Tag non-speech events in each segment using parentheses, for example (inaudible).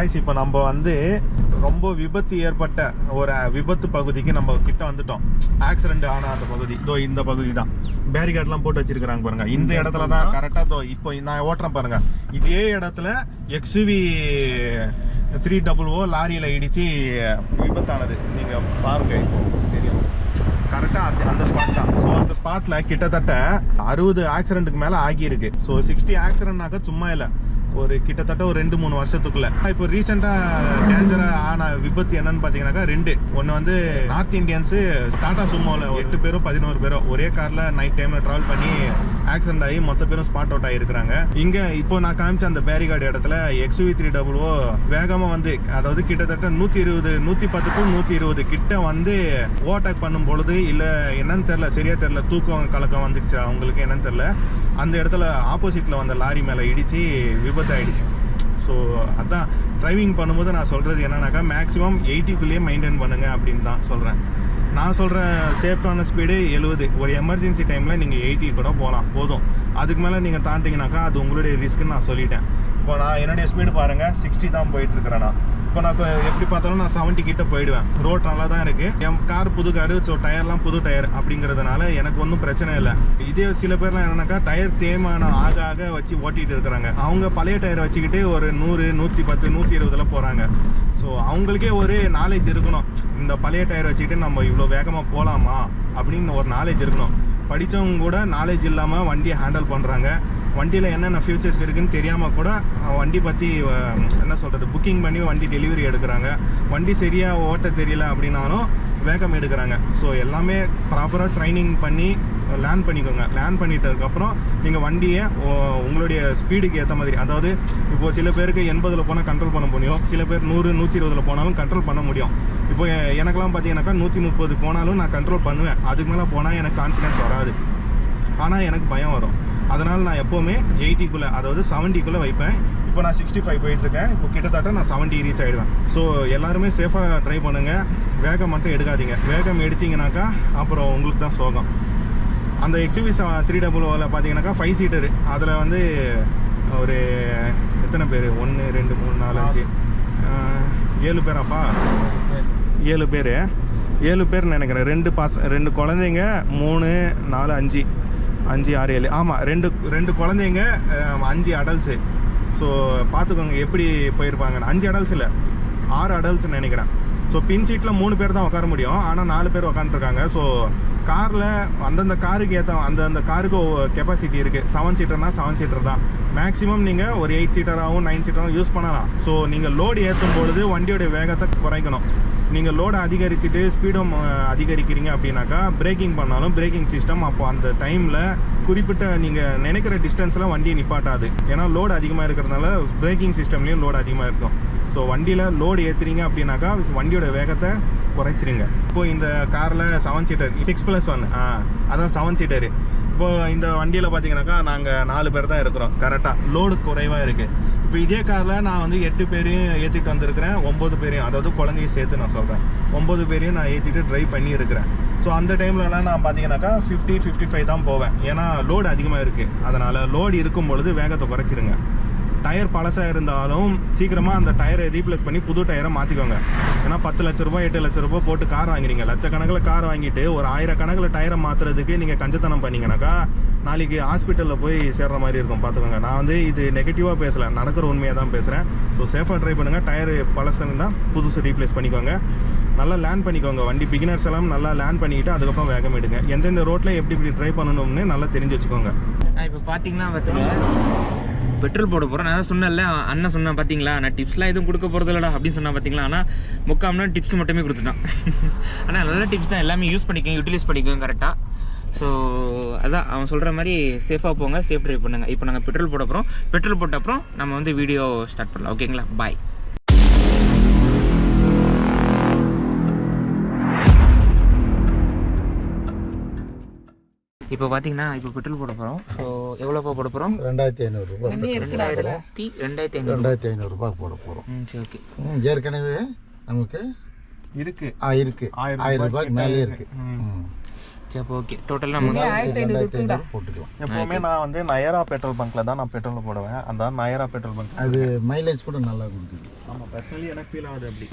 Guys இப்போ நம்ம வந்து ரொம்ப விபத்து ஏற்பட்ட ஒரு விபத்து பகுதிக்கு நம்ம கிட்ட வந்துட்டோம். ஆக்சிடென்ட் ஆன அந்த பகுதி. இதோ இந்த பகுதி தான். பேரிகார்ட்லாம் போட்டு வச்சிருக்காங்க பாருங்க. இந்த இடத்துல தான் கரெக்டாக தோ இப்போ நான் ஓட்டுறேன் பாருங்க. இதே இடத்துல எக்ஸ்யூவி த்ரீ டபுள் ஓ லாரியில் இடிச்சு விபத்தானது. நீங்கள் பாருங்க இப்போ தெரியும். கரெக்டாக அந்த அந்த ஸ்பாட் தான். ஸோ அந்த ஸ்பாட்டில் கிட்டத்தட்ட அறுபது ஆக்சிடென்ட்டுக்கு மேலே ஆகியிருக்கு. ஸோ சிக்ஸ்டி ஆக்சிடென்ட்னாக்க சும்மா இல்லை. ஒரு கிட்டத்தட்ட ஒரு ரெண்டு மூணு வருஷத்துக்குள்ள. இப்போ ரீசெண்டாக டேஞ்சராக ஆன விபத்து என்னன்னு பார்த்தீங்கன்னாக்கா ரெண்டு. ஒன்று வந்து நார்த் இந்தியன்ஸு டாடா சுமோவில் எட்டு பேரும் பதினோரு பேரும் ஒரே காரில் நைட் டைமில் ட்ராவல் பண்ணி ஆக்சிடென்ட் ஆகி மொத்த பேரும் ஸ்பாட் அவுட் ஆகிருக்கிறாங்க இங்கே இப்போ நான் காமிச்ச அந்த பேரிகார்டு இடத்துல எக்ஸ்வி த்ரீ டபுள் ஓ வேகமாக வந்து அதாவது கிட்டத்தட்ட நூற்றி இருபது நூற்றி பத்துக்கும் நூற்றி இருபது கிட்ட வந்து ஓவர்டேக் பண்ணும் பொழுது இல்லை என்னன்னு தெரில சரியா தெரில தூக்கம் கலக்கம் வந்துடுச்சு அவங்களுக்கு என்னன்னு தெரில அந்த இடத்துல ஆப்போசிட்டில் வந்த லாரி மேலே இடித்து விபத்து ஆயிடுச்சு. ஸோ அதான் டிரைவிங் பண்ணும்போது நான் சொல்கிறது என்னன்னாக்கா மேக்ஸிமம் எயிட்டிக்குள்ளேயே மெயின்டைன் பண்ணுங்க அப்படின்னு தான் சொல்கிறேன் நான் சொல்கிற சேஃபான ஸ்பீடு எழுபது ஒரு எமர்ஜென்சி டைமில் நீங்கள் எயிட்டி கூட போகலாம் போதும். அதுக்கு மேலே நீங்கள் தாண்டிங்கனாக்கா அது உங்களுடைய ரிஸ்க்குன்னு நான் சொல்லிட்டேன். இப்போ நான் என்னுடைய ஸ்பீடு பாருங்கள் சிக்ஸ்டி தான் போயிட்டுருக்கிறேன் நான் இப்போ நான் எப்படி பார்த்தாலும் நான் செவன்ட்டி கிட்ட போயிடுவேன். ரோட் நல்லா தான் இருக்குது என் கார் புது காரு ஸோ டயர்லாம் புது டயர் அப்படிங்கிறதுனால எனக்கு ஒன்றும் பிரச்சனை இல்லை. இதே சில பேர்லாம் என்னன்னாக்கா டயர் தேய்மானம் ஆக ஆக வச்சு ஓட்டிகிட்டு இருக்கிறாங்க. அவங்க பழைய டயரை வச்சுக்கிட்டு ஒரு நூறு நூற்றி பத்து நூற்றி இருபதுல போகிறாங்க ஸோ அவங்களுக்கே ஒரு நாலேஜ் இருக்கணும். இந்த பழைய டயர் வச்சுக்கிட்டு நம்ம இவ்வளோ வேகமாக போகலாமா அப்படின்னு ஒரு நாலேஜ் இருக்கணும். படித்தவங்க கூட நாலேஜ் இல்லாமல் வண்டியை ஹேண்டில் பண்ணுறாங்க வண்டியில் என்னென்ன ஃபியூச்சர்ஸ் இருக்குன்னு தெரியாமல் கூட வண்டி பற்றி என்ன சொல்கிறது புக்கிங் பண்ணி வண்டி டெலிவரி எடுக்கிறாங்க. வண்டி சரியாக ஓட்ட தெரியல அப்படின்னாலும் வேகம் எடுக்கிறாங்க. ஸோ எல்லாமே ப்ராப்பராக ட்ரைனிங் பண்ணி லேர்ன் பண்ணிக்கோங்க. லேர்ன் பண்ணிட்டதுக்கப்புறம் நீங்கள் வண்டியை உங்களுடைய ஸ்பீடுக்கு ஏற்ற மாதிரி அதாவது இப்போது சில பேருக்கு எண்பதில் போனால் கண்ட்ரோல் பண்ண முடியும். சில பேர் நூறு நூற்றி இருபதில் போனாலும் கண்ட்ரோல் பண்ண முடியும். இப்போ எனக்கெல்லாம் பார்த்தீங்கன்னாக்கா நூற்றி முப்பது போனாலும் நான் கண்ட்ரோல் பண்ணுவேன். அதுக்கு மேலே போனால் எனக்கு கான்ஃபிடன்ஸ் வராது. ஆனால் எனக்கு பயம் வரும். அதனால் நான் எப்போவுமே எயிட்டிக்குள்ளே அதாவது செவன்ட்டிக்குள்ளே வைப்பேன். இப்போ நான் சிக்ஸ்டி ஃபைவ் போயிட்டுருக்கேன் இப்போ கிட்டத்தட்ட நான் செவன்ட்டி ரீச் ஆகிடுவேன் ஸோ எல்லாருமே சேஃபாக ட்ரை பண்ணுங்கள் வேகம் மட்டும் எடுக்காதீங்க. வேகம் எடுத்தீங்கனாக்கா அப்புறம் உங்களுக்கு தான் சோகம். அந்த எக்ஸ்யூவி த்ரீ டபுள் ஓவில் பார்த்தீங்கன்னாக்கா ஃபைவ் சீட்டரு அதில் வந்து ஒரு எத்தனை பேர்? ஒன்று ரெண்டு மூணு நாலு அஞ்சு. ஏழு பேராப்பா ஏழு பேர். ஏழு பேர் நினைக்கிறேன். ரெண்டு பாச ரெண்டு குழந்தைங்க மூணு நாலு அஞ்சு. அஞ்சு ஆறு ஏழு. ஆமாம் ரெண்டு ரெண்டு குழந்தைங்க அஞ்சு அடல்ட்ஸு ஸோ பார்த்துக்கோங்க எப்படி போயிருப்பாங்கன்னு. அஞ்சு அடல்ட்ஸ் இல்லை ஆறு அடல்ட்ஸ் நினைக்கிறேன். ஸோ பின் சீட்டில் மூணு பேர் தான் உட்கார முடியும். ஆனால் நாலு பேர் உட்காந்துருக்காங்க ஸோ காரில் அந்தந்த காருக்கு ஏற்ற அந்தந்த காருக்கு கெப்பாசிட்டி இருக்குது செவன் சீட்டர்னா செவன் சீட்டர் தான். மேக்ஸிமம் நீங்கள் ஒரு எயிட் சீட்டராகவும் நைன் சீட்டராகவும் யூஸ் பண்ணலாம். ஸோ நீங்கள் லோடு ஏற்றும் பொழுது வண்டியோட வேகத்தை குறைக்கணும். நீங்கள் லோடை அதிகரிச்சுட்டு ஸ்பீடும் அதிகரிக்கிறீங்க அப்படின்னாக்கா பிரேக்கிங் பண்ணாலும் பிரேக்கிங் சிஸ்டம் அப்போ அந்த டைமில் குறிப்பிட்ட நீங்கள் நினைக்கிற டிஸ்டன்ஸில் வண்டியை நிப்பாட்டாது. ஏன்னா லோடு அதிகமாக இருக்கிறதுனால பிரேக்கிங் சிஸ்டம்லேயும் லோடு அதிகமாக இருக்கும். ஸோ வண்டியில் லோடு ஏற்றுறீங்க அப்படின்னாக்கா வண்டியோட வேகத்தை குறைச்சிருங்க. இப்போ இந்த காரில் seven seater six plus one ஆ அதான் செவன் சீட்டரு இப்போ இந்த வண்டியில் பார்த்தீங்கன்னாக்கா நாங்கள் நாலு பேர் தான் இருக்கிறோம். கரெக்டாக லோடு குறைவாக இருக்குது இப்போ இதே காரில் நான் வந்து எட்டு பேரையும் ஏற்றிட்டு வந்திருக்கிறேன். ஒம்பது பேரையும் அதாவது குழந்தையும் சேர்த்து நான் சொல்கிறேன் ஒம்பது பேரையும் நான் ஏற்றிட்டு ட்ரைவ் பண்ணியிருக்கிறேன். ஸோ அந்த டைம்லலாம் நான் பார்த்தீங்கன்னாக்கா ஃபிஃப்டி ஃபிஃப்டி ஃபைவ் தான் போவேன். ஏன்னா லோடு அதிகமாக இருக்குது அதனால் லோடு இருக்கும் பொழுது வேகத்தை குறைச்சிருங்க. டயர் பழசாக இருந்தாலும் சீக்கிரமாக அந்த டயரை ரீப்ளேஸ் பண்ணி புது டயரை மாற்றிக்கோங்க ஏன்னா பத்து லட்ச ரூபாய் எட்டு லட்ச ரூபாய் போட்டு கார் வாங்குறீங்க. லட்சக்கணக்கில் கார் வாங்கிட்டு ஒரு ஆயிரக்கணக்கில் டயரை மாற்றுறதுக்கு நீங்கள் கஞ்சத்தனம் பண்ணீங்கன்னாக்கா நாளைக்கு ஹாஸ்பிட்டலில் போய் சேர்ற மாதிரி இருக்கும். பார்த்துக்கோங்க. நான் வந்து இது நெகட்டிவாக பேசலை. நடக்கிற உண்மையாக தான் பேசுகிறேன் ஸோ சேஃபாக ட்ரை பண்ணுங்கள் டயர் பழசுன்னு தான் புதுசு ரீப்ளேஸ் பண்ணிக்கோங்க. நல்லா லேர்ன் பண்ணிக்கோங்க. வண்டி பிகினர்ஸ் எல்லாம் நல்லா லேர்ன் பண்ணிக்கிட்டு அதுக்கப்புறம் வேகம் எடுங்க. எந்தெந்த ரோட்டில் எப்படி இப்படி ட்ரை பண்ணணும்னு நல்லா தெரிஞ்சு வச்சுக்கோங்க. இப்போ பார்த்தீங்கன்னா பார்த்துக்கோங்க பெட்ரோல் போட போகிறேன் நான் சொன்னேன்ல அண்ணன் சொன்னேன் பார்த்தீங்களா நான் டிப்ஸ்லாம் எதுவும் கொடுக்க போகிறது இல்லைடா அப்படின்னு சொன்னால் பார்த்தீங்களா ஆனால் முக்காம்னா டிப்ஸ் மட்டுமே கொடுத்துட்டான். (laughs) ஆனால் நல்ல டிப்ஸ் தான். எல்லாமே யூஸ் பண்ணிக்கோங்க யூட்டிலைஸ் பண்ணிக்கோங்க கரெக்டாக ஸோ அதான் அவன் சொல்கிற மாதிரி சேஃபாக போங்க சேஃப் ட்ரைவ் பண்ணுங்கள் இப்போ நாங்கள் பெட்ரோல் போட போகிறோம் பெட்ரோல் போட்ட அப்புறம் நம்ம வந்து வீடியோ ஸ்டார்ட் பண்ணலாம். ஓகேங்களா பாய் இப்போ பார்த்தீங்கன்னா இப்போ பெட்ரோல் போட போகிறோம் ஸோ எவ்வளோப்பா போட போகிறோம் ரெண்டாயிரத்தி ஐநூறுரூபா ரெண்டாயிரத்தி ரெண்டாயிரத்தி ஐநூறு. ரெண்டாயிரத்தி ஐநூறுரூபா போட போகிறோம் ம் சரி ஓகே. ஏற்கனவே நமக்கு இருக்கு. ஆ இருக்கு. ஆயிரம் ஆயிரம் ரூபாய்க்கு மேலே இருக்கு. ம். சரி அப்போ ஓகே. டோட்டலாக நம்ம போட்டுக்கலாம். எப்பவுமே நான் வந்து நயரா பெட்ரோல் பங்க்ல தான் நான் பெட்ரோல் போடுவேன். அந்த நயரா பெட்ரோல் பங்க் அது மைலேஜ் கூட நல்லா கொடுக்குது. ஆமா பர்சனலி எனக்கு ஃபீல் ஆகுது அப்படி.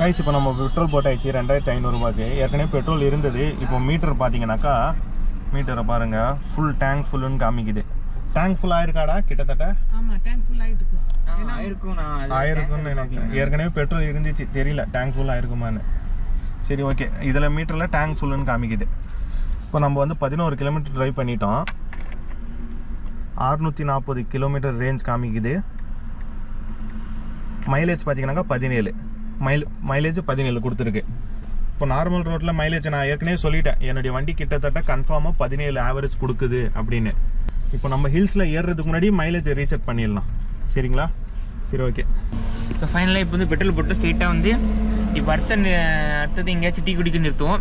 கைஸ் இப்போ நம்ம பெட்ரோல் போட்டாச்சு ரெண்டாயிரத்தி ஐநூறுரூபாக்கு ஏற்கனவே பெட்ரோல் இருந்தது. இப்போ மீட்டர் பார்த்தீங்கன்னாக்கா மீட்டரை பாருங்க ஃபுல் டேங்க் ஃபுல்லுன்னு காமிக்குது. டேங்க் ஃபுல் ஆயிருக்காடா? கிட்டத்தட்ட? ஆயிருக்கும்னு நினைக்கிறேன். ஏற்கனவே பெட்ரோல் இருந்துச்சு. தெரியல டேங்க் ஃபுல் ஆயிருக்குமான்னு. சரி ஓகே இதில் மீட்டரில் டேங்க் ஃபுல்லுன்னு காமிக்குது. இப்போ நம்ம வந்து பதினோரு கிலோமீட்டர் ட்ரைவ் பண்ணிட்டோம். அறுநூற்றி நாற்பது கிலோமீட்டர் ரேஞ்ச் காமிக்குது. மைலேஜ் பார்த்தீங்கன்னாக்கா பதினேழு. மைல் மைலேஜ் பதினேழு கொடுத்துருக்கு. இப்போ நார்மல் ரோட்டில் மைலேஜ் நான் ஏற்கனவே சொல்லிட்டேன். என்னுடைய வண்டி கிட்டத்தட்ட கன்ஃபார்மாக பதினேழு ஆவரேஜ் கொடுக்குது அப்படின்னு. இப்போ நம்ம ஹில்ஸில் ஏறுறதுக்கு முன்னாடி மைலேஜ் ரீசெட் பண்ணிடலாம். சரிங்களா? சரி ஓகே இப்போ ஃபைனலாக இப்போ வந்து பெட்ரோல் போட்டு ஸ்ட்ரெயிட்டாக வந்து இப்போ அடுத்த அடுத்தது எங்கேயாச்சும் டீ குடிக்க நிறுத்துவோம்.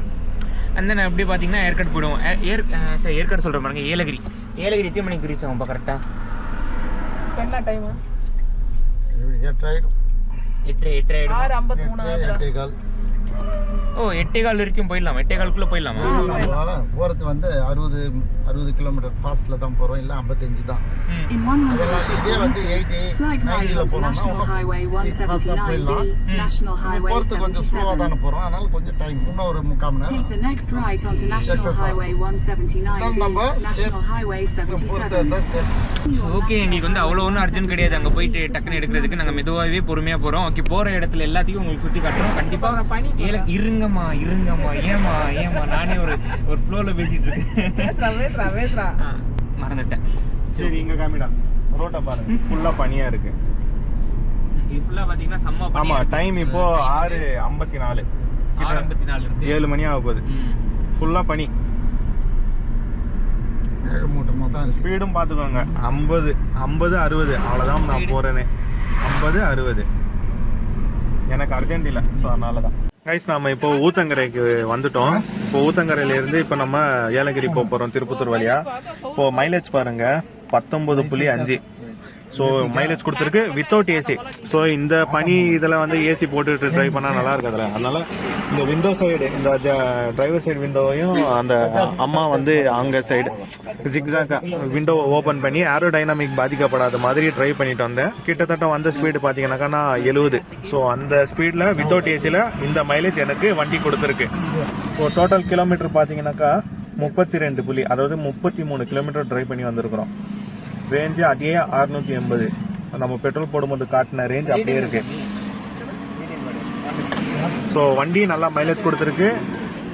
அந்த நான் அப்படியே பார்த்தீங்கன்னா ஏற்காடு போயிடுவோம். ஏ- ஏர் சரி ஏற்காடு சொல்கிறேன் பாருங்க ஏலகிரி. ஏலகிரி எத்தனை மணிக்கு ரீச் ஆகும்ப்பா கரெக்டாக என்ன டைம் எட்டாயிரம் எட்டு எட்டு ஆயிடும் ஆறு ஐம்பத்தி மூணு ஆகுதுடா எட்டே கால் ஓ எட்டே கால் வரைக்கும் போயிடலாமா. எட்டே காலுக்குள்ளே போயிடலாமா. போகிறது வந்து அறுபது அறுபது கிலோமீட்டர் ஃபாஸ்ட்டில் தான் போகிறோம் இல்லை ஐம்பத்தஞ்சு தான். அதெல்லாம் இதே வந்து எயிட்டி onto போனோம்னா ஃபாஸ்ட்டாக போயிடலாம். 179B, National Highway போகிறது கொஞ்சம் ஸ்லோவாக 77. தானே போகிறோம் அதனால கொஞ்சம் டைம் இன்னும் ஒரு முக்கால் மணி நேரம். next right onto National Excess. Highway Then 179B, number National safe. Highway பொறுத்து 77. தான் சரி ஓகே எங்களுக்கு வந்து அவ்வளோ ஒன்றும் அர்ஜென்ட் கிடையாது. அங்கே போயிட்டு டக்குன்னு எடுக்கிறதுக்கு நாங்கள் மெதுவாகவே பொறுமையாக போகிறோம் ஓகே போகிற இடத்துல எல்லாத்தையும் உங்களுக்கு சுற்றி காட்டுறோம். கண்டிப்பாக பனி ஏல இருங்கம்மா இருங்கம்மா ஏமா ஏமா நானே ஒரு ஒரு ஃப்ளோவில் பேசிகிட்டு இருக்கேன் பேசுறா பேசுறா பேசுறா. ஆ, மறந்துட்டேன். சரி இங்கே காமிடா. ரோட்டை பாருங்க ஃபுல்லாக பனியாக இருக்கு. இது ஃபுல்லாக பார்த்தீங்கன்னா செம்ம ஆமா டைம் இப்போ ஆறு ஐம்பத்தி நாலு ஆறு ஐம்பத்தி நாலு இருக்கு. ஏழு மணி ஆக போகுது. ம். ஃபுல்லாக பனி. தான் ஸ்பீடும் பார்த்துக்கோங்க ஐம்பது ஐம்பது அறுபது. அவ்வளோதான் நான் போகிறேனே ஐம்பது அறுபது. எனக்கு அர்ஜென்ட் இல்லை ஸோ அதனால தான் கைஸ் நாம இப்போ ஊத்தங்கரைக்கு வந்துட்டோம். இப்போ ஊத்தங்கரையில இருந்து இப்போ நம்ம ஏலகிரி போக போகிறோம் திருப்பத்தூர் வழியா. இப்போ மைலேஜ் பாருங்க பத்தொன்பது புள்ளி அஞ்சு. ஸோ மைலேஜ் கொடுத்துருக்கு வித்தவுட் ஏசி ஸோ இந்த பனி இதில் வந்து ஏசி போட்டுட்டு ட்ரைவ் பண்ணால் நல்லா இருக்காதுல்ல அதனால இந்த விண்டோ சைடு இந்த டிரைவர் சைடு விண்டோவையும் அந்த அம்மா வந்து அங்கே சைடு ஜிக்ஸாக விண்டோ ஓப்பன் பண்ணி ஏரோ டைனாமிக் பாதிக்கப்படாத மாதிரி ட்ரைவ் பண்ணிட்டு வந்தேன். கிட்டத்தட்ட வந்த ஸ்பீடு பார்த்தீங்கன்னாக்கா நான் எழுபது ஸோ அந்த ஸ்பீடில் வித்தவுட் ஏசியில் இந்த மைலேஜ் எனக்கு வண்டி கொடுத்துருக்கு. ஸோ டோட்டல் கிலோமீட்டர் பார்த்தீங்கன்னாக்கா முப்பத்தி ரெண்டு புள்ளி அதாவது முப்பத்தி மூணு கிலோமீட்டர் ட்ரைவ் பண்ணி வந்திருக்கிறோம். ரேஞ்சு அதே அறுநூத்தி எண்பது. நம்ம பெட்ரோல் போடும்போது காட்டின ரேஞ்ச் அப்படியே இருக்கு. ஸோ வண்டி நல்லா மைலேஜ் கொடுத்துருக்கு.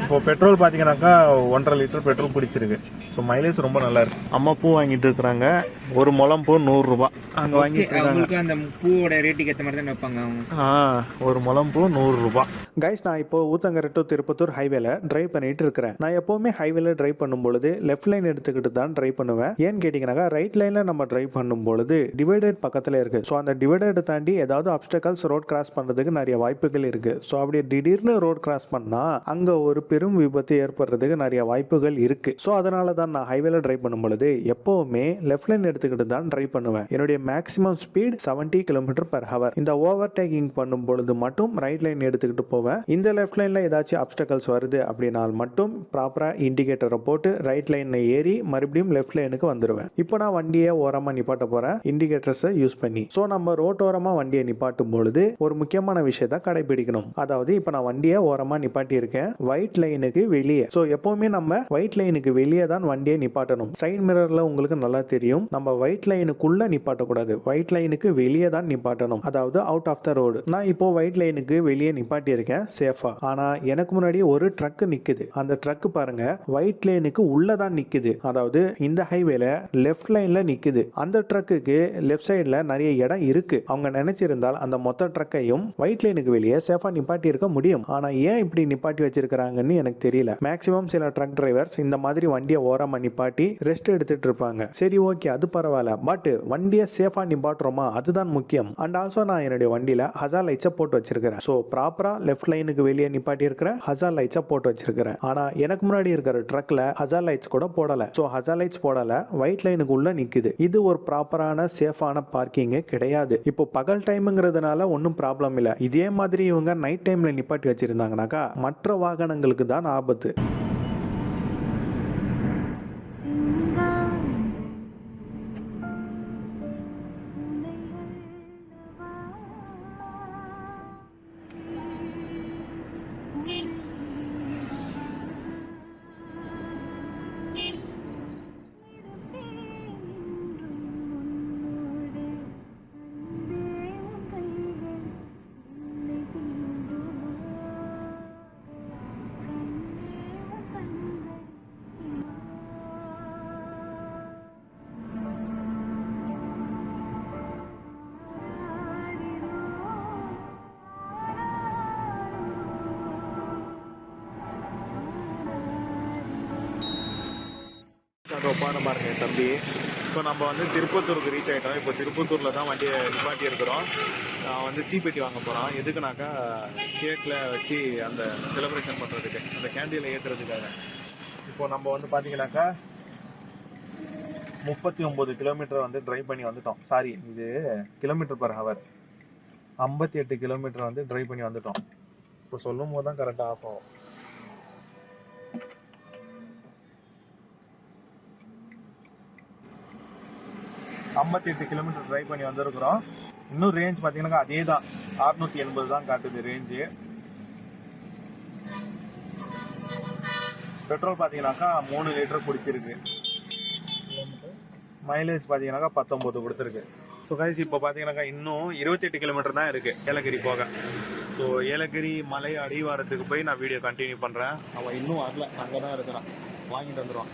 இப்போ பெட்ரோல் பார்த்தீங்கன்னாக்கா ஒன்றரை லிட்டர் பெட்ரோல் பிடிச்சிருக்கு ஸோ மைலேஜ் ரொம்ப நல்லா இருக்கு. அம்மா பூ வாங்கிட்டு இருக்கிறாங்க. ஒரு முழம் பூ நூறுரூபா. அங்கே வாங்கிட்டு இருக்காங்க. அவங்களுக்கு அந்த பூவோட ரேட்டுக்கு ஏற்ற மாதிரி தான் வைப்பாங்க அவங்க? ஆ ஒரு முழம் பூ நூறு ரூபாய் கைஸ் நான் இப்போ ஊத்தங்கரை டு திருப்பத்தூர் ஹைவேல டிரைவ் பண்ணிட்டு இருக்கிறேன். நான் எப்பவுமே ஹைவேல டிரைவ் பண்ணும் பொழுது லெஃப்ட் லைன் எடுத்துக்கிட்டு தான் டிரைவ் பண்ணுவேன். ஏன்னு கேட்டிங்கனாக்கா ரைட் லைன்ல நம்ம டிரைவ் பண்ணும் பொழுது டிவைடட் பக்கத்துல இருக்கு. ஸோ அந்த டிவைடட் தாண்டி ஏதாவது அப்டக்கல்ஸ் ரோட் கிராஸ் பண்றதுக்கு நிறைய வாய்ப்புகள் இருக்கு. ஸோ அப்படி திடீர்னு ரோட் கிராஸ் பண்ணா அங்க ஒரு பெரும் விபத்து ஏற்படுறதுக்கு நிறைய வாய்ப்புகள் இருக்கு. ஸோ அதனால தான் நான் ஹைவேல டிரைவ் பண்ணும் பொழுது எப்பவுமே லெஃப்ட் லைன் எடுத்துக்கிட்டு தான் டிரைவ் பண்ணுவேன். என்னுடைய maximum speed 70 kilometre per hour இந்த ஓவர் டேக்கிங் பண்ணும் பொழுது மட்டும் ரைட் லைன் எடுத்துக்கிட்டு போவேன். இந்த லெஃப்ட் லைன்ல ஏதாச்சும் அப்டக்கல்ஸ் வருது அப்படின்னால் மட்டும் ப்ராப்பரா இண்டிகேட்டரை போட்டு ரைட் லைன்ல ஏறி மறுபடியும் லெஃப்ட் லைனுக்கு வந்துடுவேன் இப்போ நான் வண்டியை ஓரமா நிப்பாட்ட போறேன். இண்டிகேட்டர்ஸை யூஸ் பண்ணி. ஸோ நம்ம ரோட்டோரமாக வண்டியை நிப்பாட்டும் பொழுது ஒரு முக்கியமான விஷயத்தை கடைபிடிக்கணும். அதாவது இப்போ நான் வண்டியை ஓரமா நிப்பாட்டி இருக்கேன் ஒயிட் லைனுக்கு வெளியே. ஸோ எப்பவுமே நம்ம ஒயிட் லைனுக்கு வெளியே தான் வண்டியை நிப்பாட்டணும். சைட் மிரர்ல உங்களுக்கு நல்லா தெரியும். நம்ம ஒயிட் லைனுக்குள்ள நிப்பாட்டக்கூடாது. ஒயிட் லைனுக்கு வெளியே தான் நிப்பாட்டணும். அதாவது அவுட் ஆஃப் த ரோடு நான் இப்போ ஒயிட் லைனுக்கு வெளியே நிப்பாட்டியிருக்கேன். சேஃபாக சேஃபா ஆனா எனக்கு முன்னாடி ஒரு ட்ரக் நிக்குது. அந்த ட்ரக் பாருங்க ஒயிட் லைனுக்கு உள்ளே தான் நிக்குது. அதாவது இந்த ஹைவேல லெஃப்ட் லைன்ல நிக்குது. அந்த ட்ரக்குக்கு லெஃப்ட் சைடில் நிறைய இடம் இருக்கு. அவங்க நினைச்சிருந்தால் அந்த மொத்த ட்ரக்கையும் ஒயிட் லைனுக்கு வெளியே சேஃபா நிப்பாட்டி இருக்க முடியும். ஆனா ஏன் இப்படி நிப்பாட்டி வச்சிருக்காங்கன்னு எனக்கு தெரியல. மேக்ஸிமம் சில ட்ரக் டிரைவர்ஸ் இந்த மாதிரி வண்டியை ஓரம் நிப்பாட்டி ரெஸ்ட் எடுத்துட்டு இருப்பாங்க. சரி ஓகே அது பரவாயில்ல. பட் வண்டியை சேஃபா நிப்பாட்டுறோமா? அதுதான் முக்கியம். அண்ட் ஆல்சோ நான் என்னுடைய வண்டியில ஹசா லைட்ஸை போட்டு வச்சிருக்கிறேன். ஸோ ப்ராப்பரா லெஃப்ட் லெஃப்ட் லைனுக்கு வெளியே நிப்பாட்டி இருக்கிறேன் ஹசார் லைட்ஸை போட்டு வச்சிருக்கிறேன். ஆனா எனக்கு முன்னாடி இருக்கிற ட்ரக்ல ஹசார் லைட்ஸ் கூட போடல. ஸோ ஹசார் லைட்ஸ் போடல. ஒயிட் லைனுக்கு உள்ள நிக்குது. இது ஒரு ப்ராப்பரான சேஃபான பார்க்கிங்கே கிடையாது. இப்போ பகல் டைம்ங்கிறதுனால ஒன்றும் ப்ராப்ளம் இல்லை. இதே மாதிரி இவங்க நைட் டைம்ல நிப்பாட்டி வச்சிருந்தாங்கனாக்கா மற்ற வாகனங்களுக்கு தான் ஆபத்து. அது பாருங்க தம்பி. இப்போ நம்ம வந்து திருப்பத்தூருக்கு ரீச் ஆகிட்டோம் இப்போ திருப்பத்தூரில் தான் வண்டியை நிப்பாட்டி இருக்கிறோம். நான் வந்து தீப்பெட்டி வாங்க போகிறோம் எதுக்குனாக்கா கேக்கில் வச்சு அந்த செலிப்ரேஷன் பண்ணுறதுக்கு அந்த கேண்டீனில் ஏற்றுறதுக்காக இப்போ நம்ம வந்து பார்த்தீங்கன்னாக்கா முப்பத்தி ஒம்பது கிலோமீட்டர் வந்து ட்ரைவ் பண்ணி வந்துட்டோம். சாரி இது கிலோமீட்டர் பர் ஹவர் ஐம்பத்தி எட்டு கிலோமீட்டர் வந்து ட்ரைவ் பண்ணி வந்துட்டோம். இப்போ சொல்லும் போது தான் கரெக்டாக ஆஃப் ஆகும். ஐம்பத்தி எட்டு கிலோமீட்டர் ட்ரைவ் பண்ணி வந்திருக்கிறோம். இன்னும் ரேஞ்ச் பார்த்தீங்கன்னா அதே தான் அறுநூத்தி எண்பது தான் காட்டுது ரேஞ்சு பெட்ரோல் பார்த்தீங்கன்னாக்கா மூணு லிட்டர் பிடிச்சிருக்கு மைலேஜ் பார்த்தீங்கன்னாக்கா பத்தொம்போது கொடுத்துருக்கு. ஸோ கைஸ் இப்போ பார்த்தீங்கன்னாக்கா இன்னும் இருபத்தெட்டு கிலோமீட்டர் தான் இருக்குது ஏலகிரி போக. ஸோ ஏலகிரி மலை அடிவாரத்துக்கு போய் நான் வீடியோ கண்டினியூ பண்ணுறேன் அவன் இன்னும் வரல. அங்கே தான் இருக்கிறான். வாங்கிட்டு வந்துடுவான்